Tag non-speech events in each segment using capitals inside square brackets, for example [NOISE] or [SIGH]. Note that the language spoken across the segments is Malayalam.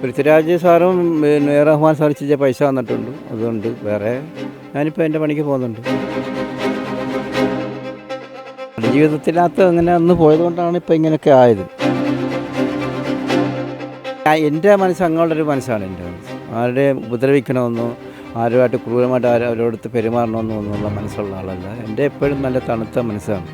പൃഥ്വിരാജ് സാറും പിന്നെ റഹ്മാൻ സാർ ചെയ്ത പൈസ വന്നിട്ടുണ്ട്. അതുകൊണ്ട് വേറെ ഞാനിപ്പോൾ എന്റെ പണിക്ക് പോകുന്നുണ്ട്. ജീവിതത്തിനകത്ത് അങ്ങനെ അന്ന് പോയതുകൊണ്ടാണ് ഇപ്പോൾ ഇങ്ങനെയൊക്കെ ആയത്. എന്റെ മനസ്സ് അങ്ങോട്ടൊരു മനസ്സാണ് എന്റെ മനസ്സ്. ആരുടെ ഉപദ്രവിക്കണമെന്നോ ആരുമായിട്ട് ക്രൂരമായിട്ട് അവരോടത്ത് പെരുമാറണമെന്നോ ഒന്നുള്ള മനസ്സുള്ള ആളല്ല. എന്റെ എപ്പോഴും നല്ല തണുത്ത മനസ്സാണ്.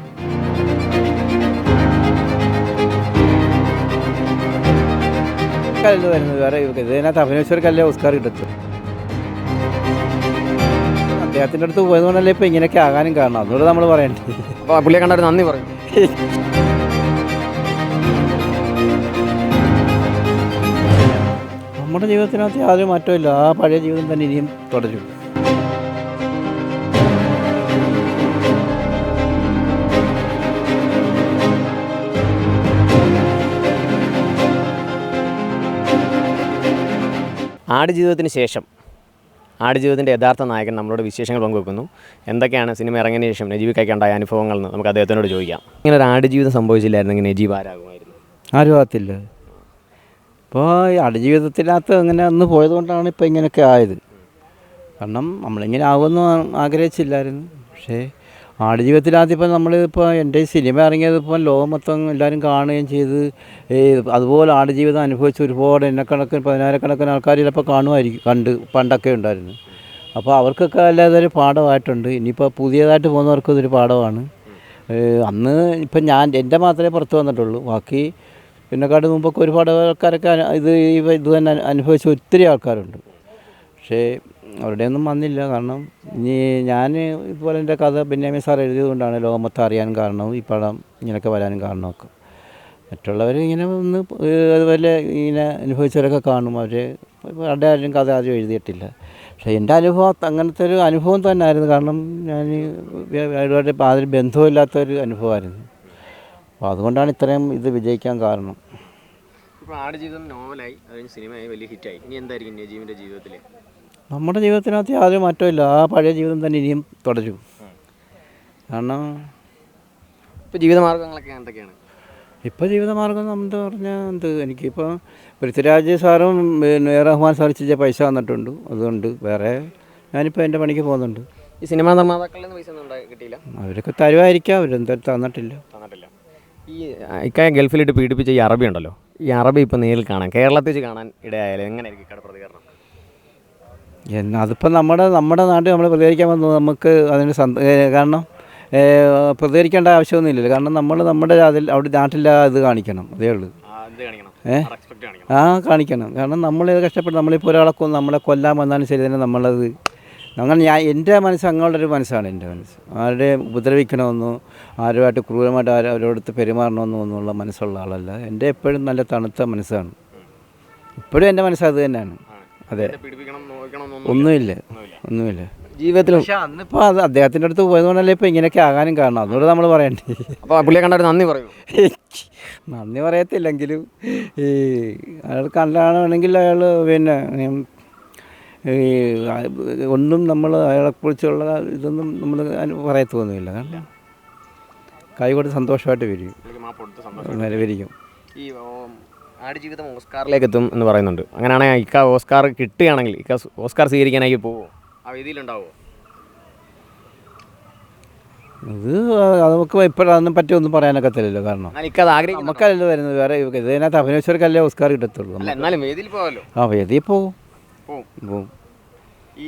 കല്ല് വരുന്നത്. വേറെ ഇതിനകത്ത് അഭിനയിച്ചവർക്കല്ലേ ഓസ്കാർ കിട്ടത്തു. അദ്ദേഹത്തിന്റെ അടുത്ത് പോയതുകൊണ്ടല്ലേ ഇപ്പോൾ ഇങ്ങനെയൊക്കെ ആകാനും കാരണം. അതുകൊണ്ട് നമ്മൾ പറയണ്ടേ? അപ്പോൾ പുള്ളിയെ കണ്ടൊരു നന്ദി പറയും. നമ്മുടെ ജീവിതത്തിനകത്ത് യാതൊരു മാറ്റമില്ല ആ പഴയ ജീവിതം തന്നെ ഇനിയും തുടരും. ആടുജീവിതത്തിന് ശേഷം ആടുജീവിതത്തിന്റെ യഥാർത്ഥ നായകൻ നമ്മളോട് വിശേഷങ്ങൾ പങ്കുവെക്കുന്നു. എന്തൊക്കെയാണ് സിനിമ ഇറങ്ങിയതിന് ശേഷം നജീബിക്കൊക്കെ ഉണ്ടായ അനുഭവങ്ങൾ എന്ന് നമുക്ക് അദ്ദേഹത്തിനോട് ചോദിക്കാം. ഇങ്ങനെ ഒരു ആടുജീവിതം സംഭവിച്ചില്ലായിരുന്നെങ്കിൽ നജീബ് ആരാകുമായിരുന്നു? ആരും ആകത്തില്ല. ഇപ്പോൾ ഈ ആടുജീവിതത്തിനകത്ത് അങ്ങനെ അന്ന് പോയതുകൊണ്ടാണ് ഇപ്പോൾ ഇങ്ങനെയൊക്കെ ആയത്. കാരണം നമ്മളിങ്ങനെ ആകുമെന്ന് ആഗ്രഹിച്ചില്ലായിരുന്നു. പക്ഷേ ആടുജീവിതത്തിനകത്ത് നമ്മളിപ്പോൾ എന്റെ സിനിമ ഇറങ്ങിയത് ഇപ്പോൾ ലോകം മൊത്തം എല്ലാവരും കാണുകയും ചെയ്ത് അതുപോലെ ആടുജീവിതം അനുഭവിച്ച് ഒരുപാട് എണ്ണക്കണക്കിന് പതിനായിരക്കണക്കിന് ആൾക്കാർ ചിലപ്പോൾ കാണുമായിരിക്കും കണ്ട് പണ്ടൊക്കെ ഉണ്ടായിരുന്നു. അപ്പോൾ അവർക്കൊക്കെ അല്ലാതെ ഒരു പാഠമായിട്ടുണ്ട്. ഇനിയിപ്പോൾ പുതിയതായിട്ട് പോകുന്നവർക്ക് ഇതൊരു പാഠമാണ്. അന്ന് ഇപ്പം ഞാൻ എന്റെ മാത്രമേ പുറത്ത് വന്നിട്ടുള്ളൂ. ബാക്കി പിന്നെക്കാട് മുമ്പൊക്കെ ഒരുപാട് ആൾക്കാരൊക്കെ ഇത് ഇത് തന്നെ അനു- അനുഭവിച്ച ഒത്തിരി ആൾക്കാരുണ്ട്. പക്ഷേ അവരുടെയൊന്നും വന്നില്ല. കാരണം ഇനി ഞാൻ ഇതുപോലെ എന്റെ കഥ ബെന്യാമി സാർ എഴുതിയതുകൊണ്ടാണ് ലോകമൊത്തം അറിയാൻ കാരണവും ഈ പടം ഇങ്ങനെയൊക്കെ വരാനും കാരണമൊക്കെ. മറ്റുള്ളവർ ഇങ്ങനെ ഒന്ന് അതുപോലെ ഇങ്ങനെ അനുഭവിച്ചവരൊക്കെ കാണും. അവർ അവരുടെ ആരും കഥ ആദ്യം എഴുതിയിട്ടില്ല. പക്ഷേ എന്റെ അനുഭവം അങ്ങനത്തെ ഒരു അനുഭവം തന്നെ ആയിരുന്നു കാരണം ഞാൻ അവരുമായിട്ട് യാതൊരു ബന്ധമില്ലാത്തൊരു അനുഭവമായിരുന്നു. അപ്പോൾ അതുകൊണ്ടാണ് ഇത്രയും ഇത് വിജയിക്കാൻ കാരണം. ഇപ്പോൾ ആടുജീവിതം നോവലായി. അതിന് സിനിമയായി വലിയ ഹിറ്റായി. ഇനി എന്തായിരിക്കും ജീവിന്റെ ജീവിതത്തിൽ നമ്മുടെ ജീവിതത്തിനകത്ത് യാതൊരു മാറ്റമില്ല ആ പഴയ ജീവിതം തന്നെ ഇനിയും തുടരും. കാരണം ഇപ്പോൾ ജീവിതമാർഗങ്ങളൊക്കെ എന്തൊക്കെയാണ്? ഇപ്പോൾ ജീവിതമാർഗം എന്താ പറഞ്ഞാൽ എന്ത്? എനിക്കിപ്പോൾ പൃഥ്വിരാജ് സാറും പിന്നെ റഹ്മാൻ സാർ ചെയ്ത പൈസ വന്നിട്ടുണ്ട് അതുകൊണ്ട് വേറെ ഞാനിപ്പോൾ എന്റെ പണിക്ക് പോകുന്നുണ്ട്. ഈ സിനിമ നിർമ്മാതാക്കളിൽ നിന്ന് പൈസ ഒന്നും കിട്ടിയില്ല? അവരൊക്കെ തരുമായിരിക്കാം അവരെന്തായാലും തന്നിട്ടില്ല. തന്നിട്ടില്ല. ഈ ഇക്കായ ഗൾഫിലിട്ട് പീഡിപ്പിച്ച ഈ അറബി ഉണ്ടല്ലോ. ഈ അറബി ഇപ്പോൾ നേരിൽ കാണാൻ കേരളത്തിൽ വെച്ച് കാണാൻ ഇടയായാലും എങ്ങനെയായിരിക്കും ഇക്കാട് പ്രതികരണം? അതിപ്പോൾ നമ്മുടെ നമ്മുടെ നാട്ടിൽ നമ്മൾ പ്രതികരിക്കാൻ വന്നത് നമുക്ക് അതിന് കാരണം പ്രതികരിക്കേണ്ട ആവശ്യമൊന്നുമില്ലല്ലോ. കാരണം നമ്മൾ നമ്മുടെ അതിൽ അവിടെ നാട്ടിൽ ഇത് കാണിക്കണം. അതേ ഉള്ളൂ. ഏ? ആ കാണിക്കണം. കാരണം നമ്മൾ കഷ്ടപ്പെട്ട് നമ്മളിപ്പോൾ ഒരാളെ കൊന്ന് നമ്മളെ കൊല്ലാൻ വന്നാലും ശരി തന്നെ നമ്മളത് അങ്ങനെ ഞാൻ എന്റെ മനസ്സ് അങ്ങോട്ടൊരു മനസ്സാണ് എന്റെ മനസ്സ്. ആരുടെ ഉപദ്രവിക്കണമെന്നോ ആരുമായിട്ട് ക്രൂരമായിട്ട് ആരും അവരോടത്ത് പെരുമാറണമെന്നോ എന്നുള്ള മനസ്സുള്ള ആളല്ല. എന്റെ എപ്പോഴും നല്ല തണുത്ത മനസ്സാണ്. ഇപ്പോഴും എന്റെ മനസ്സ് അത് തന്നെയാണ്. അതെ. ഒന്നുമില്ല. ഒന്നുമില്ല. ജീവിതത്തിൽ പക്ഷെ അന്നിപ്പോൾ അത് അദ്ദേഹത്തിന്റെ അടുത്ത് പോയതുകൊണ്ടല്ലേ ഇപ്പോൾ ഇങ്ങനെയൊക്കെ ആകാനും കാരണം? അതുകൊണ്ട് നമ്മൾ പറയണ്ടേ? അപ്പോൾ പുള്ളിയെ കണ്ടൊരു നന്ദി പറയൂ. [LAUGHS] നന്ദി പറയത്തില്ലെങ്കിലും ഈ അയാൾ കണ്ടാണെങ്കിൽ അയാൾ പിന്നെ ഈ ഒന്നും നമ്മൾ അയാളെക്കുറിച്ചുള്ള ഇതൊന്നും നമ്മൾ പറയത്തൊന്നുമില്ല. കാരണം കൈ കൊടുത്ത് സന്തോഷമായിട്ട് വരും. അങ്ങനെ വരിക്കും ഈ ആടുജീവിതം ഓസ്കാറിലേക്ക് എത്തും എന്ന് പറയുന്നുണ്ട്. അങ്ങനെയാണെങ്കിൽ ഇക്ക ഓസ്കാർ കിട്ടുകയാണെങ്കിൽ ഇക്ക ഓസ്കാർ സ്വീകരിക്കാനായി പോവോ? ആ വേദിയിലുണ്ടാവോ? ഇത് അത് നമുക്ക് ഇപ്പോഴൊന്നും പറ്റി ഒന്നും പറയാനൊക്കത്തില്ലല്ലോ കാരണം എനിക്കത് ആഗ്രഹം നമുക്കല്ലല്ലോ വരുന്നത്. വേറെ ഇതിനകത്ത് അഭിനയിച്ചവർക്കല്ലേ ഓസ്കാർ കിട്ടത്തുള്ളൂ. അല്ല എന്നാലും വേദിയിൽ പോകാമല്ലോ ആ വേദിയിൽ പോകും പോകും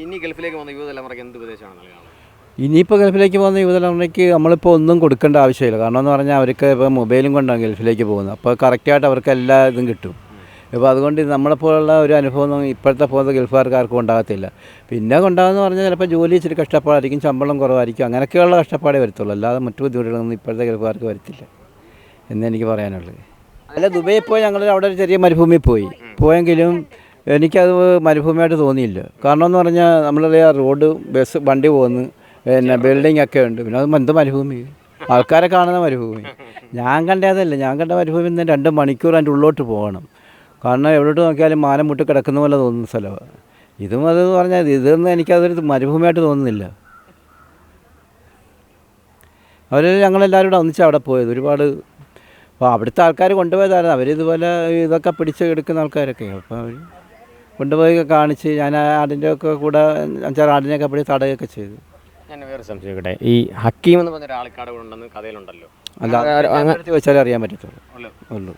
ഇനി ഗൾഫിലേക്ക് വന്ന യുവതലമുറയ്ക്ക് എന്ത് ഉപദേശമാണ് നൽകുന്നത് ഇനിയിപ്പോൾ ഗൾഫിലേക്ക് പോകുന്ന യുവതലമുറയ്ക്ക് നമ്മളിപ്പോൾ ഒന്നും കൊടുക്കേണ്ട ആവശ്യമില്ല. കാരണം എന്ന് പറഞ്ഞാൽ അവർക്ക് ഇപ്പോൾ മൊബൈലും കൊണ്ടാണ് ഗൾഫിലേക്ക് പോകുന്നത്. അപ്പോൾ കറക്റ്റായിട്ട് അവർക്ക് എല്ലാ ഇതും കിട്ടും. ഇപ്പോൾ അതുകൊണ്ട് നമ്മളെപ്പോലുള്ള ഒരു അനുഭവം ഇപ്പോഴത്തെ പോകുന്ന ഗൾഫുകാർക്ക് ആർക്കും ഉണ്ടാകത്തില്ല. പിന്നെ ഉണ്ടാകുന്ന പറഞ്ഞാൽ ചിലപ്പോൾ ജോലി ഇച്ചിരി കഷ്ടപ്പാടായിരിക്കും ശമ്പളം കുറവായിരിക്കും അങ്ങനെയൊക്കെയുള്ള കഷ്ടപ്പാടേ വരത്തുള്ളൂ. അല്ലാതെ മറ്റു ബുദ്ധിമുട്ടുകളൊന്നും ഇപ്പോഴത്തെ ഗൾഫുകാർക്ക് വരത്തില്ല എന്നെനിക്ക് പറയാനുള്ളത്. അല്ല ദുബൈയിൽ പോയി ഞങ്ങൾ അവിടെ ഒരു ചെറിയ മരുഭൂമിയിൽ പോയി. പോയെങ്കിലും എനിക്കത് മരുഭൂമിയായിട്ട് തോന്നിയില്ല. കാരണം എന്ന് പറഞ്ഞാൽ നമ്മളറിയാം റോഡ് ബസ് വണ്ടി പോകുന്നു പിന്നെ ബിൽഡിംഗ് ഒക്കെ ഉണ്ട്. പിന്നെ അത് എന്ത് മരുഭൂമി? ആൾക്കാരെ കാണുന്ന മരുഭൂമി. ഞാൻ കണ്ടതല്ല. ഞാൻ കണ്ട മരുഭൂമി നിന്ന് രണ്ട് മണിക്കൂർ അതിന്റെ ഉള്ളോട്ട് പോകണം. കാരണം എവിടോട്ട് നോക്കിയാലും മാനം മുട്ട് കിടക്കുന്ന പോലെ തോന്നുന്ന സ്ഥലമാണ് ഇതും അത് പറഞ്ഞാൽ ഇതൊന്നും എനിക്കതൊരു മരുഭൂമിയായിട്ട് തോന്നുന്നില്ല. അവർ ഞങ്ങളെല്ലാവരും കൂടെ ഒന്നിച്ച് അവിടെ പോയത്. ഒരുപാട് അപ്പോൾ അവിടുത്തെ ആൾക്കാർ കൊണ്ടുപോയതായിരുന്നു. അവരിതുപോലെ ഇതൊക്കെ പിടിച്ച് എടുക്കുന്ന ആൾക്കാരൊക്കെ. അപ്പോൾ അവർ കൊണ്ടുപോയി കാണിച്ച് ഞാൻ ആടിന്റെ ഒക്കെ കൂടെ അഞ്ചാറ് ആടിനെയൊക്കെ പിടിച്ച് തടയുകയൊക്കെ ചെയ്തു. ഞാൻ വേറെ സംശയിക്കട്ടെ. ഈ ഹക്കീം എന്ന് പറഞ്ഞ ഒരാൾക്കാട് ഉണ്ടെന്ന് കഥയിലുണ്ടല്ലോ. അല്ല അങ്ങനെ- ചോദിച്ചാലേ അറിയാൻ പറ്റത്തുള്ളൂ. ഉള്ളൂ.